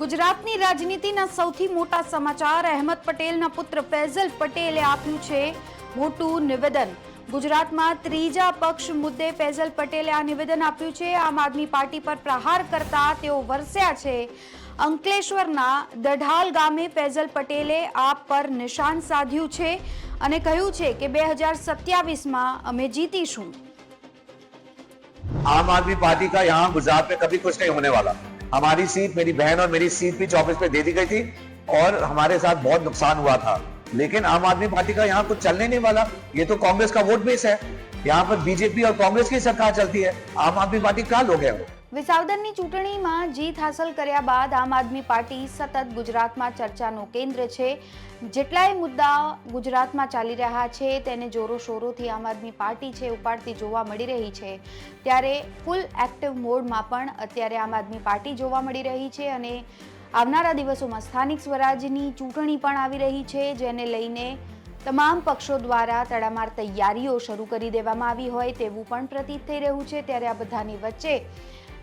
ગુજરાતની રાજનીતિના સૌથી મોટા સમાચાર અહેમદ પટેલના પુત્ર ફૈઝલ પટેલે આપ્યું છે મોટું નિવેદન ગુજરાતમાં ત્રીજા પક્ષ મુદ્દે ફૈઝલ પટેલે આ નિવેદન આપ્યું છે આમ આદમી પાર્ટી પર પ્રહાર કરતા તેઓ વરસ્યા છે અંકલેશ્વરના દઢાલ ગામે ફૈઝલ પટેલે આપ પર નિશાન સાધ્યું છે અને કહ્યું છે કે બે હજાર સત્યાવીસમાં અમે જીતીશું आम आदमी पार्टी का यहाँ गुजरात में कभी कुछ नहीं होने वाला हमारी सीट, मेरी बहन और मेरी सीट भी चौबीस पे दे दी गई थी और हमारे साथ बहुत नुकसान हुआ था। लेकिन आम आदमी पार्टी का यहाँ कुछ चलने नहीं वाला। ये तो कांग्रेस का वोट बेस है। यहाँ पर बीजेपी और कांग्रेस की सरकार चलती है। आम आदमी पार्टी का लोग है वो। વિસાવદરની ચૂંટણીમાં જીત હાંસલ કર્યા બાદ આમ આદમી પાર્ટી સતત ગુજરાતમાં ચર્ચાનું કેન્દ્ર છે. જેટલાય મુદ્દા ગુજરાતમાં ચાલી રહ્યા છે, તેને જોરોશોરોથી આમ આદમી પાર્ટી છે ઉપાડતી જોવા મળી રહી છે. ત્યારે ફૂલ એક્ટિવ મોડમાં પણ અત્યારે આમ આદમી પાર્ટી જોવા મળી રહી છે અને આવનારા દિવસોમાં સ્થાનિક સ્વરાજની ચૂંટણી પણ આવી રહી છે, જેને લઈને તમામ પક્ષો દ્વારા તડામાર તૈયારીઓ શરૂ કરી દેવામાં આવી હોય તેવું પણ પ્રતીત થઈ રહ્યું છે. ત્યારે આ બધાની વચ્ચે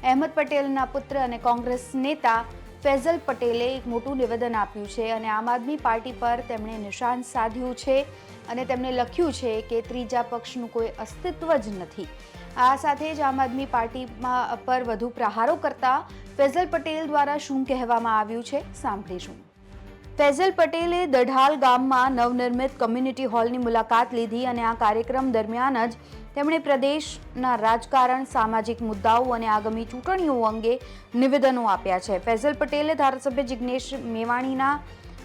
અહેમદ પટેલના પુત્ર અને કોંગ્રેસ નેતા ફૈઝલ પટેલે એક મોટું નિવેદન આપ્યું છે અને આમ આદમી પાર્ટી પર તેમણે નિશાન સાધ્યું છે અને તેમણે લખ્યું છે કે ત્રીજા પક્ષનું કોઈ અસ્તિત્વ જ નથી. આ સાથે જ આમ આદમી પાર્ટીમાં પર વધુ પ્રહારો કરતા ફૈઝલ પટેલ દ્વારા શું કહેવામાં આવ્યું છે સાંભળીશું. ફૈઝલ પટેલે દઢાલ ગામમાં નવનિર્મિત કમ્યુનિટી હોલની મુલાકાત લીધી અને આ કાર્યક્રમ દરમિયાન જ તેમણે પ્રદેશના રાજકારણ, સામાજિક મુદ્દાઓ અને આગામી ચૂંટણીઓ અંગે નિવેદનો આપ્યા છે. ફૈઝલ પટેલે ધારાસભ્ય જિગ્નેશ મેવાણીના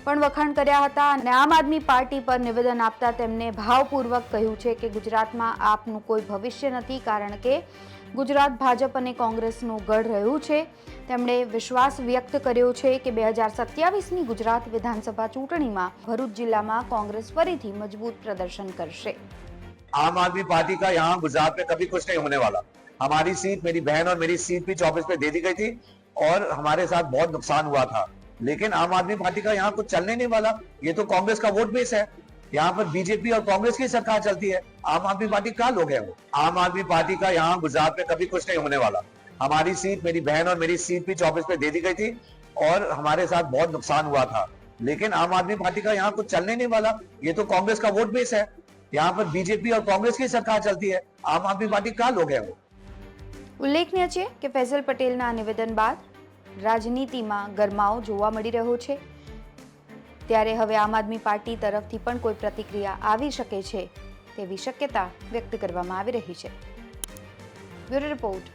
પણ વખાણ કર્યા હતા અને આમ આદમી પાર્ટી પર નિવેદન આપતા તેમને ભાવપૂર્વક કહ્યું છે કે ગુજરાતમાં આપનું કોઈ ભવિષ્ય નથી કારણ કે ગુજરાત ભાજપ અને કોંગ્રેસનું ગઢ રહ્યું છે. તેમણે વિશ્વાસ વ્યક્ત કર્યો છે કે બે હજાર સત્યાવીસની ગુજરાત વિધાનસભા ચૂંટણીમાં ભરૂચ જિલ્લામાં કોંગ્રેસ ફરીથી મજબૂત પ્રદર્શન કરશે आम आदमी पार्टी का यहाँ गुजरात में कभी कुछ नहीं होने वाला हमारी सीट मेरी बहन और मेरी सीट भी चौबीस पे दे दी गई थी और हमारे साथ बहुत नुकसान हुआ था लेकिन आम आदमी पार्टी का यहाँ कुछ चलने नहीं वाला ये तो कांग्रेस का वोट बेस है यहाँ पर बीजेपी और कांग्रेस की सरकार चलती है आम आदमी पार्टी का लोग है वो आम आदमी पार्टी का यहाँ गुजरात में कभी कुछ नहीं होने वाला हमारी सीट मेरी बहन और मेरी सीट भी चौबीस पे दे दी गई थी और हमारे साथ बहुत नुकसान हुआ था लेकिन आम आदमी पार्टी का यहाँ कुछ चलने नहीं वाला ये तो कांग्रेस का वोट बेस है यहाँ पर बीजेपी और कांग्रेस की सरकार चलती है आम आदमी पार्टी का लोग है वो ઉલ્લેખનીય છે કે ફૈઝલ પટેલના આ નિવેદન બાદ રાજનીતિમાં ગરમાવો જોવા મળી રહ્યો છે ત્યારે હવે આમ આદમી પાર્ટી તરફથી પણ કોઈ પ્રતિક્રિયા આવી શકે છે તેવી શક્યતા વ્યક્ત કરવામાં આવી રહી છે બ્યુરો રિપોર્ટ